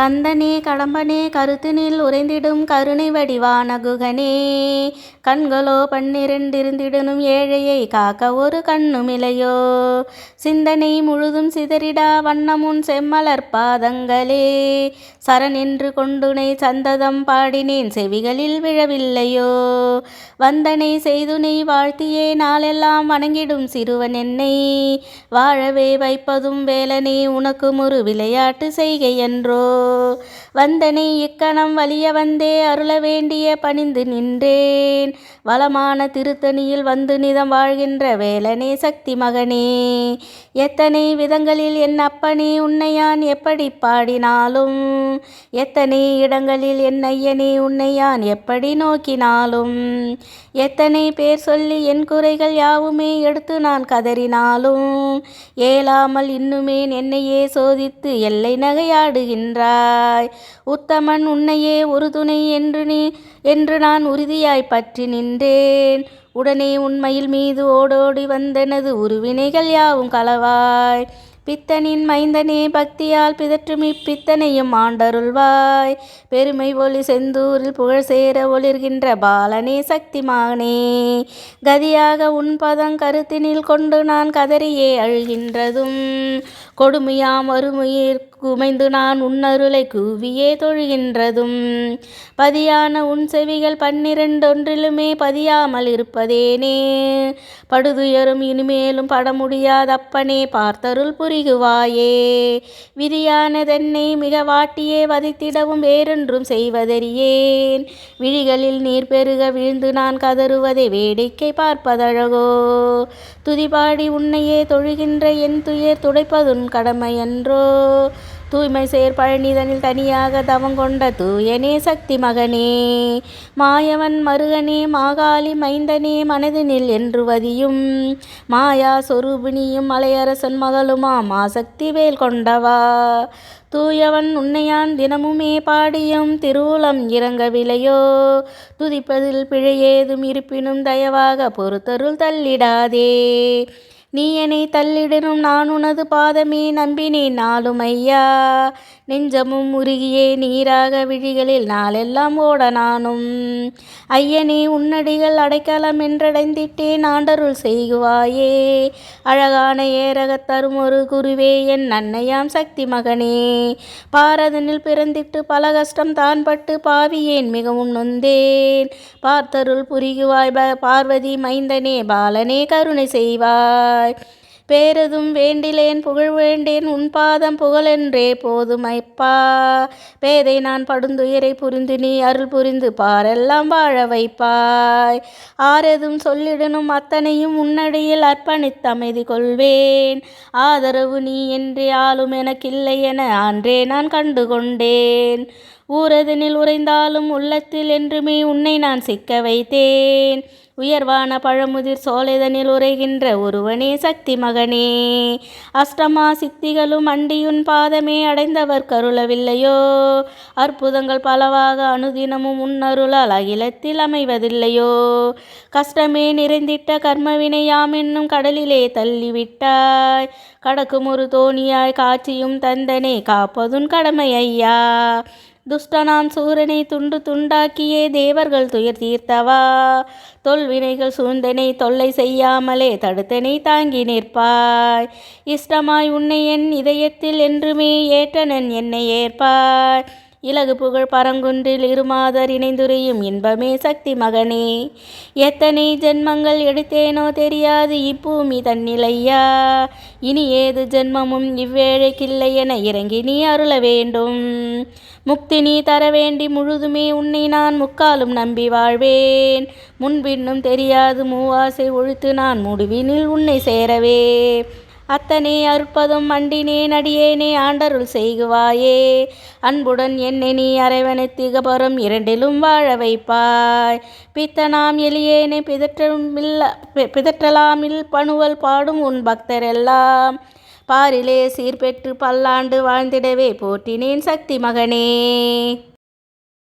கந்தனே கடம்பனே கருத்தினில் உறைந்திடும் கருணை வடிவான குகனே கண்களோ பன்னிரண்டிருந்திடனும் ஏழையை காக்க ஒரு கண்ணுமிலையோ சிந்தனை முழுதும் சிதறிடா வண்ணமுன் செம்மலர் பாதங்களே. சரணென்று கொண்டுனை சந்ததம் பாடினேன் செவிகளில் விழவில்லையோ? வந்தனை செய்துனை வாழ்த்தியே நாளெல்லாம் வணங்கிடும் சிறுவன் என்னை. வாழவே வைப்பதும் வேலனே உனக்கு ஒரு விளையாட்டு செய்கையன்றோ? வந்தனை இக்கணம் வலிய வந்தே அருள வேண்டிய பணிந்து நின்றேன். வளமான திருத்தணியில் வந்து நிதம் வாழ்கின்ற வேலனே சக்தி மகனே. எத்தனை விதங்களில் என் அப்பனே உன்னையான் எப்படி பாடினாலும் எத்தனை இடங்களில் என் ஐயனே உன்னையான் எப்படி நோக்கினாலும் எத்தனை பேர் சொல்லி என் குறைகள் யாவுமே எடுத்து நான் கதறினாலும் ஏலாமல் இன்னுமே என்னையே சோதித்து எல்லை நகையாடுகின்றாய் உத்தமன் உன்னையே ஒரு துணை என்று நீ என்று நான் உறுதியாய் பற்றி நின்றேன். உடனே உண்மையில் மீது ஓடோடி வந்தனது உருவினைகள் யாவும் களவாய். பித்தனின் மைந்தனே பக்தியால் பிதற்றும் இப்பித்தனையும் ஆண்டருள்வாய். பெருமை ஒளி செந்தூரில் புகழ் சேர ஒளிர்கின்ற பாலனே சக்திமானே கதியாக உன் பதம் கருத்தினில் கொண்டு நான் கதறியே அழுகின்றதும். கொடுமையாம் அருமையிற் குமைந்து நான் உன்னருளை கூவியே தொழுகின்றதும். பதியான உன் செவிகள் பன்னிரண்டொன்றிலுமே பதியாமல் இருப்பதேனே. படுதுயரும் இனிமேலும் பட முடியாதப்பனே பார்த்தருள் புரி புரிகுவாயே விதியானதென்னை மிக வாட்டியே வதைத்திடவும் வேறென்றும் செய்வதறியேன். விழிகளில் நீர் பெருக வீழ்ந்து நான் கதறுவதை வேடிக்கை பார்ப்பதழகோ. துதிபாடி உன்னையே தொழுகின்ற என் துயர் துடைப்பதுன் கடமையன்றோ. தூய்மை சேர் பழனிதனில் தனியாக தவங்கொண்ட தூயனே சக்தி மகனே. மாயவன் மருகனே மாகாளி மைந்தனே மனதினில் என்று வதியும் மாயா சொரூபிணியும் மலையரசன் மகளுமா மாசக்தி வேல் கொண்டவா. தூயவன் உன்னையான் தினமுமே பாடியும் திருவுளம் இறங்கவில்லையோ துதிப்பதில் பிழையேதும் இருப்பினும் தயவாக பொறுத்தருள் தள்ளிடாதே. நீ என்னை தள்ளிடனும் நான் உனது பாதமே நம்பினேன். நாளும் ஐயா நெஞ்சமும் உருகியே நீராக விழிகளில் நாளெல்லாம் ஓட நானும். ஐயனே உன்னடிகள் அடைக்கலம் என்றடைந்திட்டேன் ஆண்டருள் செய்குவாயே அழகான ஏரகத் தரும் ஒரு குருவே என் அன்னையாம் சக்தி மகனே. பாரதனில் பிறந்திட்டு பல கஷ்டம் தான் பட்டு பாவியேன் மிகவும் நொந்தேன். பார்த்தருள் புரிகுவாய் பார்வதி மைந்தனே பாலனே கருணை செய்வாய் பேரதும் வேண்டிலேன் புகழ் வேண்டேன் உன் பாதம் புகழென்றே போதுமைப்பா பேதை நான் படுந்துயரை புரிந்து நீ அருள் புரிந்து பாரெல்லாம் வாழ வைப்பாய். ஆரெதும் சொல்லிடனும் அத்தனையும் உன்னடியில் அர்ப்பணித்தமைதி கொள்வேன். ஆதரவு நீ என்றே ஆளும் எனக்கில்லை என அன்றே நான் கண்டு கொண்டேன் ஊரதனில் உறைந்தாலும் உள்ளத்தில் என்றுமே உன்னை நான் சிக்க வைத்தேன். உயர்வான பழமுதிர் சோலைதனில் உரைகின்ற ஒருவனே சக்தி மகனே. அஷ்டமா சித்திகளும் அண்டியுன் பாதமே அடைந்தவர் கருளவில்லையோ? அற்புதங்கள் பலவாக அனுதினமும் உன்னருளால் அகிலத்தில் அமைவதில்லையோ? கஷ்டமே நிறைந்திட்ட கர்மவினை யாம் என்னும் கடலிலே தள்ளிவிட்டாய். கடக்கும் ஒரு தோணியாய் காட்சியும் தந்தனே காப்பதுன் கடமை ஐயா. துஷ்டனாம் சூரனை துண்டு துண்டாக்கியே தேவர்கள் துயர் தீர்த்தவா. தொல்வினைகள் சூழ்ந்தனை தொல்லை செய்யாமலே தடுத்தனை தாங்கி நிற்பாய். இஷ்டமாய் உன்னை என் இதயத்தில் என்றுமே ஏற்றனன் என்னை ஏற்பாய். இலகு புகழ் பரங்குன்றில் இருமாதர் இணைந்துரையும் இன்பமே சக்தி மகனே. எத்தனை ஜென்மங்கள் எடுத்தேனோ தெரியாது இப்பூமி தன்னிலையா. இனி ஏது ஜென்மமும் இவ்வேழைக்கில்லை என இறங்கி நீ அருள வேண்டும். முக்தி நீ தர வேண்டி முழுதுமே உன்னை நான் முக்காலும் நம்பி வாழ்வேன். முன்பின்னும் தெரியாது மூவாசை ஒழித்து நான் முடிவினில் உன்னை சேரவே. அத்தனை அற்பதும் மண்டினேன் நடியேனே ஆண்டருள் செய்குவாயே. அன்புடன் என்னை நீ அரைவனை திகபரும் இரண்டிலும் வாழ வைப்பாய். பித்தனாம் எளியேனை பிதற்றமில்ல பிதற்றலாமில் பணுவல் பாடும் உன் பக்தரெல்லாம். பாரிலே சீர்பெற்று பல்லாண்டு வாழ்ந்திடவே போற்றினேன் சக்தி மகனே.